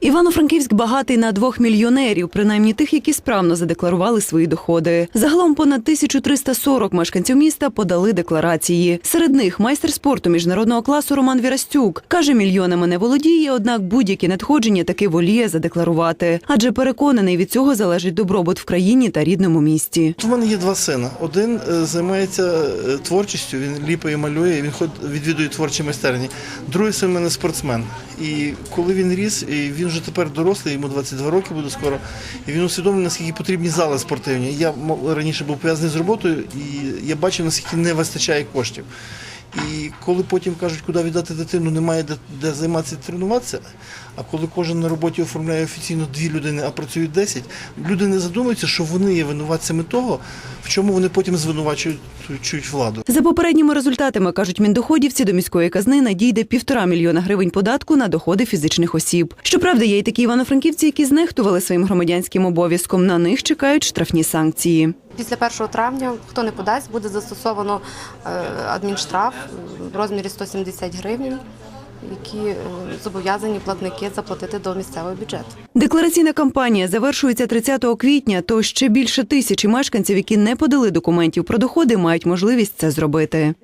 Івано-Франківськ багатий на двох мільйонерів, принаймні тих, які справно задекларували свої доходи. Загалом понад 1340 мешканців міста подали декларації. Серед них майстер спорту міжнародного класу Роман Вірастюк каже, мільйонами не володіє, однак будь-які надходження таки воліє задекларувати, адже переконаний від цього залежить добробут в країні та рідному місті. У мене є два сина. Один е, займається е, творчістю, він ліпає, малює, він ход відвідує творчі майстерні. Другий син у мене спортсмен. І коли він ріс, він вже тепер дорослий, йому 22 роки буде скоро. І він усвідомлює, наскільки потрібні зали спортивні. Я раніше був пов'язаний з роботою, і я бачив, наскільки не вистачає коштів. І коли потім кажуть, куди віддати дитину, немає де, де займатися тренуватися. А коли кожен на роботі оформляє офіційно дві людини, а працюють 10, люди не задумуються, що вони є винуватцями того, в чому вони потім звинувачують владу. За попередніми результатами кажуть міндоходівці, до міської казни надійде півтора мільйона гривень податку на доходи фізичних осіб. Щоправда, є й такі івано-франківці, які знехтували своїм громадянським обов'язком. На них чекають штрафні санкції. Після 1 травня, хто не подасть, буде застосовано е, адмінштраф в розмірі 170 гривень, які е, зобов'язані платники заплатити до місцевого бюджету. Деклараційна кампанія завершується 30 квітня. То ще більше тисячі мешканців, які не подали документів про доходи, мають можливість це зробити.